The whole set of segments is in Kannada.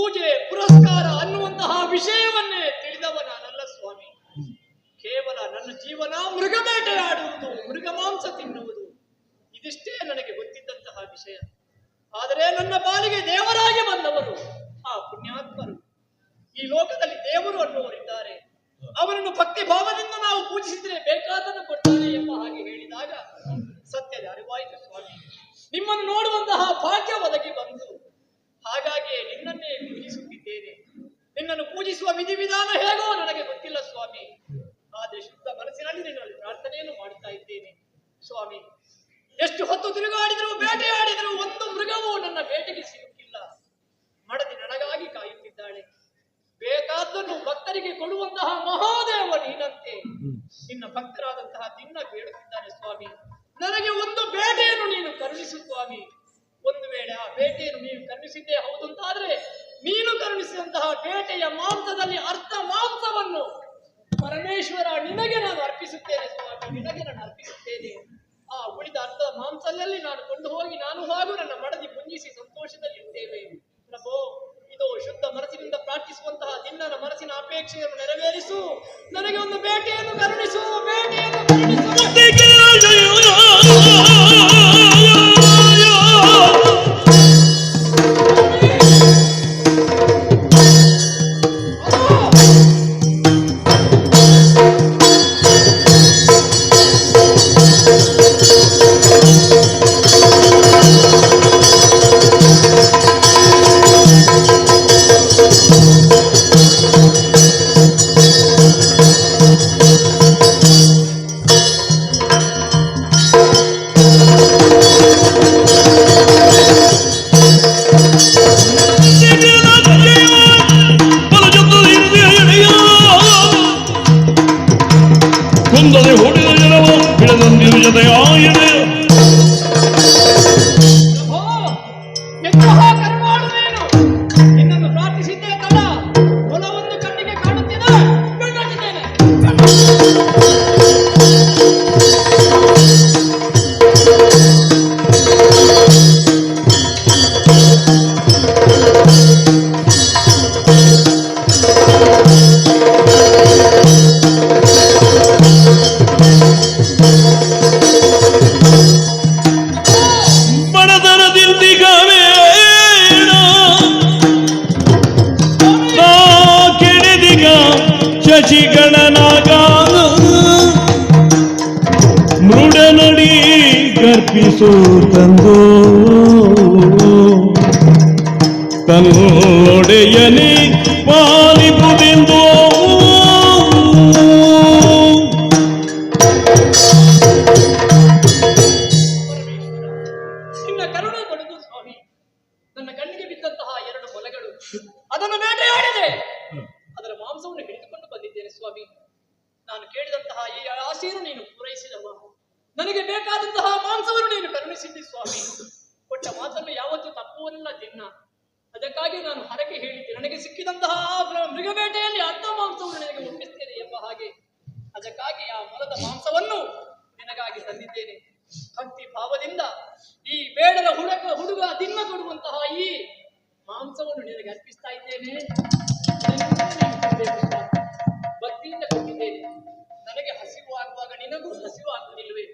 ಪೂಜೆ, ಪುರಸ್ಕಾರ ಅನ್ನುವಂತಹ ವಿಷಯವನ್ನೇ ತಿಳಿದವ ನಾನಲ್ಲ ಸ್ವಾಮಿ. ಕೇವಲ ನನ್ನ ಜೀವನ ಮೃಗ ಬೇಟೆಯಾಡುವುದು ಮೃಗ ಮಾಂಸ ತಿನ್ನುವುದು. ಇದಿಷ್ಟೇ ನನಗೆ ಗೊತ್ತಿದ್ದಂತಹ ವಿಷಯ. ಆದರೆ ನನ್ನ ಪಾಲಿಗೆ ದೇವರಾಗಿ ಬಂದವರು ಆ ಪುಣ್ಯಾತ್ಮರು. ಈ ಲೋಕದಲ್ಲಿ ದೇವರು ಅನ್ನುವರಿದ್ದಾರೆ ಅವರನ್ನು ಭಕ್ತಿ ಭಾವದಿಂದ ನಾವು ಪೂಜಿಸಿದ್ರೆ ಬೇಕಾದನ್ನು ಕೊಡ್ತಾರೆ ಎಂಬ ಹಾಗೆ ಹೇಳಿದಾಗ, ಸತ್ಯದ ಅರಿವಾಯಿತು ಸ್ವಾಮಿ. ನಿಮ್ಮನ್ನು ನೋಡುವಂತಹ ಭಾಗ್ಯ ಬೇಕಾದ್ದನ್ನು ಭಕ್ತರಿಗೆ ಕೊಡುವಂತಹ ಮಹಾದೇವ ನೀನಂತೆ. ನಿನ್ನ ಭಕ್ತರಾದಂತಹ ನಿನ್ನ ಬೇಡುತ್ತಿದ್ದಾನೆ ಸ್ವಾಮಿ. ನನಗೆ ಒಂದು ಬೇಟೆಯನ್ನು ನೀನು ಕರುಣಿಸು ಸ್ವಾಮಿ. ಒಂದು ವೇಳೆ ಆ ಬೇಟೆಯನ್ನು ನೀನು ಕರುಣಿಸಿದ್ದೇ ಹೌದು ಅಂತಾದ್ರೆ ನೀನು ಕರುಣಿಸಿದಂತಹ ಬೇಟೆಯ ಮಾಂಸದಲ್ಲಿ ಅರ್ಧ ಮಾಂಸವನ್ನು ಪರಮೇಶ್ವರ ನಿನಗೆ ನಾನು ಅರ್ಪಿಸುತ್ತೇನೆ ಸ್ವಾಮಿ ನಿನಗೆ ನಾನು ಅರ್ಪಿಸುತ್ತೇನೆ. ಆ ಉಳಿದ ಅರ್ಧ ಮಾಂಸದಲ್ಲಿ ನಾನು ಕೊಂಡು ಹೋಗಿ ನಾನು ಹಾಗೂ ಅಪೇಕ್ಷೆಯನ್ನು ನನಗೆ ಒಂದು ಬೇಟೆಯನ್ನು ಕರುಣಿಸು. ಬೇಟೆಯನ್ನು মৃত্যু হোক ಶಶಿಗಣನಾಗ ಮೃಡನಡಿ ಗರ್ಪಿಸು ತಂದು. ತನ್ನೊಡೆಯಲಿ ಪಾಲಿಪುದೆಂದು ಕರುಣೆ ಸ್ವಾಮಿ. ಎರಡು ಅದನ್ನು ಬೇಟೆಯಾಡಿದೆ ಸ್ವಾಮಿ, ನಾನು ಕೇಳಿದಂತಹ ಈ ಆಸೆಯನ್ನು ನೀನು ಪೂರೈಸಿದವ ನನಗೆ ಬೇಕಾದಂತಹ ಮಾಂಸವನ್ನು ನೀನು ಕರುಣಿಸಿದ್ದಿ ಸ್ವಾಮಿ. ಕೊಟ್ಟ ಮಾತನ್ನು ಯಾವತ್ತೂ ತಪ್ಪುವಲ್ಲ ದಿನ ಅದಕ್ಕಾಗಿ ನಾನು ಹರಕೆ ಹೇಳಿದ್ದೆ. ನನಗೆ ಸಿಕ್ಕಿದಂತಹ ಮೃಗಬೇಟೆಯಲ್ಲಿ ಅರ್ಧ ಮಾಂಸವನ್ನು ನನಗೆ ಒಪ್ಪಿಸ್ತೇನೆ ಎಂಬ ಹಾಗೆ. ಅದಕ್ಕಾಗಿ ಆ ಮೊಲದ ಮಾಂಸವನ್ನು ನಿನಗಾಗಿ ತಂದಿದ್ದೇನೆ. ಭಕ್ತಿ ಭಾವದಿಂದ ಈ ಬೇಡರ ಹುಡುಗ ಹುಡುಗ ದಿನ ಕೊಡುವಂತಹ ಈ ಮಾಂಸವನ್ನು ನಿನಗೆ ಅರ್ಪಿಸ್ತಾ ಇದ್ದೇನೆ. ನಿನಗೂ ಹಸಿವು ಆಗುವುದಿಲ್ಲವೇ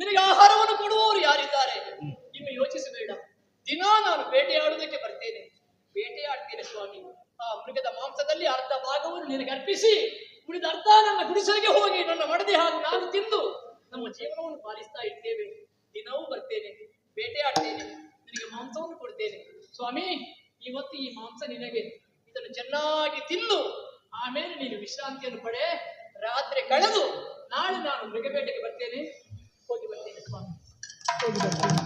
ನಿನಗೆ ಆಹಾರವನ್ನು ಕೊಡುವವರು ಯಾರಿದ್ದಾರೆ? ಇನ್ನು ಯೋಚಿಸಬೇಡ. ದಿನಾ ನಾನು ಬೇಟೆಯಾಡುವುದಕ್ಕೆ ಬರ್ತೇನೆ. ಬೇಟೆಯಾಡ್ತೇನೆ ಸ್ವಾಮಿ. ಆ ಮೃಗದ ಮಾಂಸದಲ್ಲಿ ಅರ್ಧ ಭಾಗವನ್ನು ನಿನಗೆ ಅರ್ಪಿಸಿ ಉಳಿದ ಅರ್ಧ ನನ್ನ ಗುಡಿಸಲಿಗೆ ಹೋಗಿ ನನ್ನ ಮಡದಿ ಹಾಗೂ ನಾನು ತಿಂದು ನಮ್ಮ ಜೀವನವನ್ನು ಪಾಲಿಸ್ತಾ ಇದ್ದೇವೆ ದಿನವೂ ಬರ್ತೇನೆ ಬೇಟೆಯಾಡ್ತೇನೆ ನಿನಗೆ ಮಾಂಸವನ್ನು ಕೊಡ್ತೇನೆ. ಸ್ವಾಮಿ ಇವತ್ತು ಈ ಮಾಂಸ ನಿನಗೆ ಇದನ್ನು ಚೆನ್ನಾಗಿ ತಿಂದು ಆಮೇಲೆ ನೀನು ವಿಶ್ರಾಂತಿಯನ್ನು ಪಡೆ. ರಾತ್ರಿ ಕಳೆದು ನಾಳೆ ನಾನು ಮೃಗಬೇಟೆಗೆ ಬರ್ತೇನೆ. ಹೋಗಿ ಬರ್ತೇನೆ ಸ್ವಾಮಿ ಹೋಗಿ ಬರ್ತೇನೆ.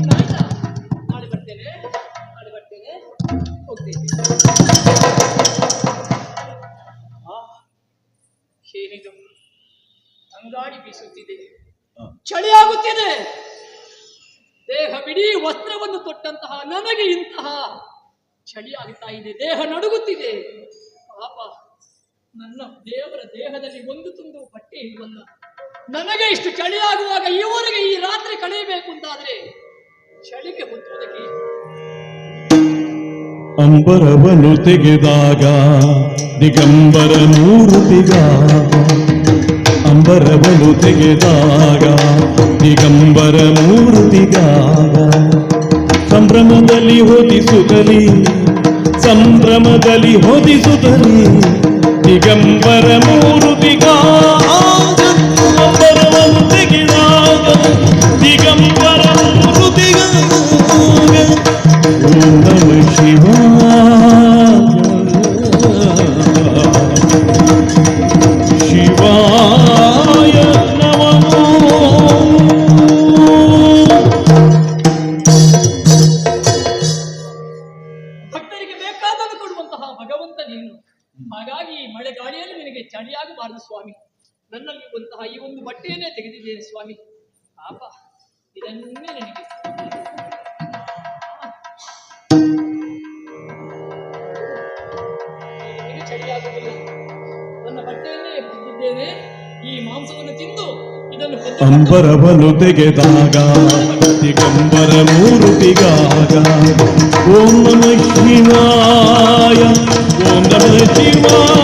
ಇನ್ನಾಯ್ತಾ ನಾಳೆ ಬರ್ತೇನೆ ನಾಳೆ ಬರ್ತೇನೆ ಹೋಗ್ತೇನೆ. ಏನಿದು ಅಂಗಾಡಿ ಬೀಸುತ್ತಿದೆ. ಚಳಿಯಾಗುತ್ತಿದೆ. ದೇಹ ಬಿಡೀ ವಸ್ತ್ರವನ್ನು ತೊಟ್ಟಂತಹ ನನಗೆ ಇಂತಹ ಚಳಿ ಆಗ್ತಾ ಇದೆ. ದೇಹ ನಡುಗುತ್ತಿದೆ. ಪಾಪ ನನ್ನ ದೇವರ ದೇಹದಲ್ಲಿ ಒಂದು ತುಂಡು ಬಟ್ಟೆ ಇಲ್ಲ ನನಗೆ ಇಷ್ಟು ಚಳಿಯಾಗುವಾಗ ಇವರಿಗೆ ಈ ರಾತ್ರಿ ಕಳೆಯಬೇಕು ಅಂತಾದ್ರೆ ಚಳಿಗೆ ಹೊತ್ತುವುದಕ್ಕೆ ಅಂಬರವನು ತೆಗೆದಾಗ, ದಿಗಂಬರ ಮೂರುತಿಗ ಅಂಬರವನು ತೆಗೆದಾಗ, ದಿಗಂಬರ ಮೂರುತಿಗಾಗ ಸಂಭ್ರಮದಲ್ಲಿ ಹೊದಿಸುತ್ತಲಿ ಸಂಭ್ರಮದಲ್ಲಿ ಹೊದಿಸುತ್ತಲಿ ದಿಗಂಬರ ಮೂರುತಿಗಾಗ ಅಂಬರವನು ತೆಗೆದಾಗ ದಿಗಂಬರ ಮೂರುತಿಗಾಗ ಓಂ ನಮ ಶಿವಾಯ ಚಳಿಯಾಗಬಾರದು ಸ್ವಾಮಿ. ನನ್ನಲ್ಲಿರುವಂತಹ ಈ ಒಂದು ಬಟ್ಟೆಯನ್ನೇ ತೆಗೆದಿದ್ದೇನೆ ಸ್ವಾಮಿ. ಪಾಪ, ಇದನ್ನೇ ನನಗೆ. ಈ ತಿಂದು ಅಂಬರವನು ತೆಗೆದಾಗ, ದಿಗಂಬರ ಮೂರುತಿಗಾಗ ಓಂ ನಮ ಶಿವಾಯ, ಓಂ ನಮ ಶಿವಾಯ.